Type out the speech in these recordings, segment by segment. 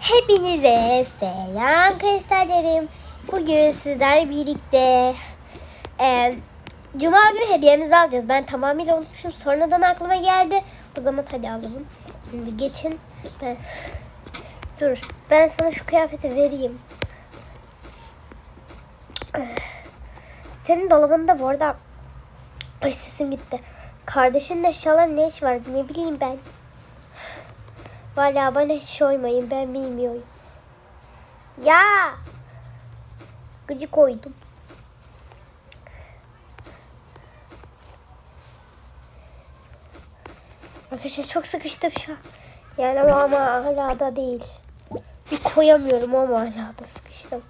Hepinize selam kristallerim. Bugün sizlerle birlikte e, Cuma günü hediyemizi alacağız. Ben tamamıyla unutmuşum. Sonradan aklıma geldi. O zaman hadi alalım. Şimdi geçin. Ben, dur. Ben sana şu kıyafeti vereyim. Senin dolabında bu arada Ay sesim gitti. Kardeşinle eşyalar ne iş var ne bileyim ben. Valla bana hiç sormayın ben bilmiyorum. Ya! Gıcık koydum. Arkadaşlar çok sıkıştım şu an. Yani ama, hala da değil. Bir koyamıyorum ama hala da sıkıştım.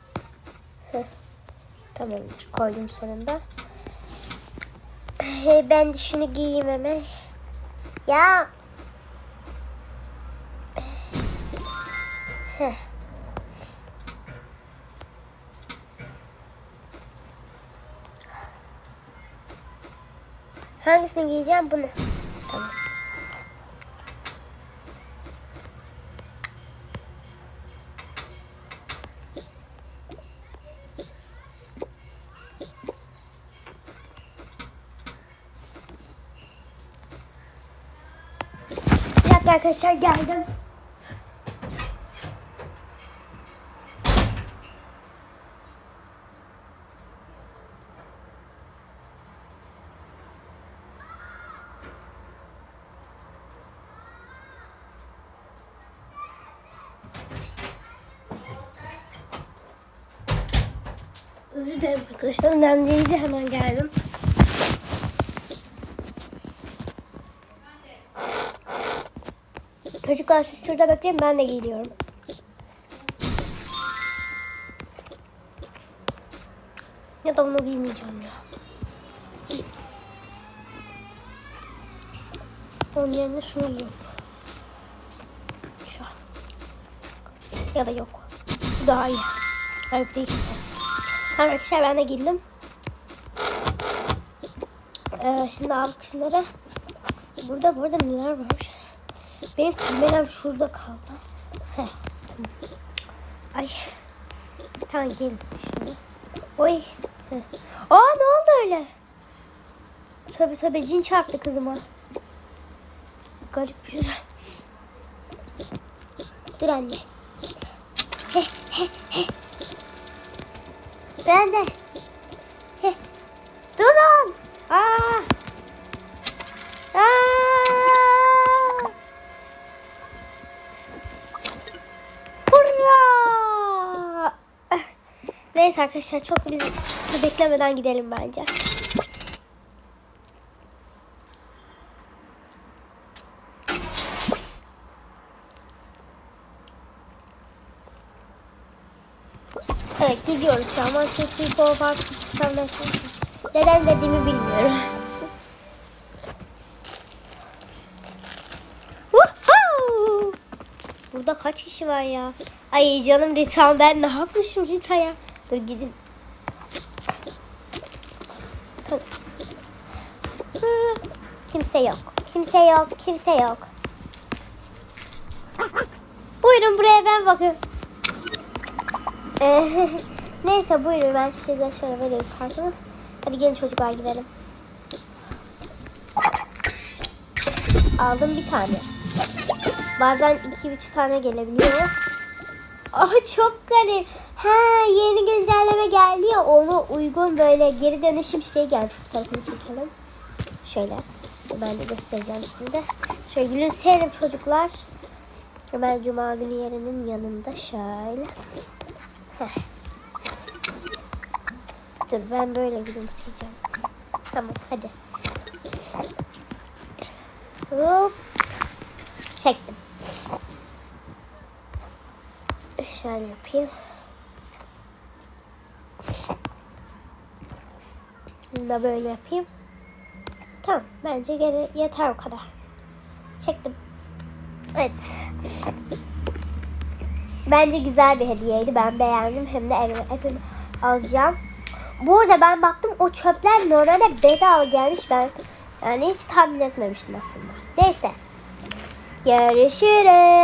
Tamamdır koydum sonunda. Hey, ben de şunu giyeyim hemen. Ya. Heh. Hangisini giyeceğim? Bunu. Tamam. Bir arkadaşlar geldim. Özür dilerim arkadaşlar. Önemli değildi. Hemen geldim. Çocuklar siz şurada bekleyin. Ben de geliyorum. Ya da bunu giymeyeceğim ya. Onun yerine şunu an. Ya da yok. Bu daha iyi. Hayır değil. Tamam arkadaşlar ben de giydim. Ee, şimdi aldık şunları. Burada burada neler var? Benim kameram şurada kaldı. Heh. Ay. Tamam gelin şimdi. Oy. Heh. Aa ne oldu öyle? Tabi tabi cin çarptı kızıma. Garip yüzü. Dur anne. Ben de. Heh. Durun. Aa. Aa. Hurra! Neyse arkadaşlar çok biz beklemeden gidelim bence. Evet gidiyoruz şu an. Manchester City Park Neden dediğimi bilmiyorum. Burada kaç kişi var ya? Ay canım Rita ben ne yapmışım Rita'ya? Dur gidin. Kimse yok. Kimse yok. Kimse yok. Buyurun buraya ben bakıyorum. Neyse buyurun ben size şöyle vereyim kartımı. Hadi gelin çocuklar gidelim. Aldım bir tane. Bazen 2-3 tane gelebiliyor. Aa çok garip. Ha yeni güncelleme geldi ya ona uygun böyle geri dönüşüm şey gelmiş. Fotoğrafını çekelim. Şöyle. Ben de göstereceğim size. Şöyle gülümseyelim çocuklar. Hemen cuma günü yerinin yanında şöyle. Heh. Dur ben böyle gülümseyeceğim. Tamam hadi. Hop. Çektim. Şöyle yapayım. Bunu da böyle yapayım. Tamam. Bence yeter o kadar. Çektim. Evet. Bence güzel bir hediyeydi. Ben beğendim. Hem de evime, evime alacağım. Bu arada ben baktım o çöpler normalde bedava gelmiş. Ben yani hiç tahmin etmemiştim aslında. Neyse. Görüşürüz.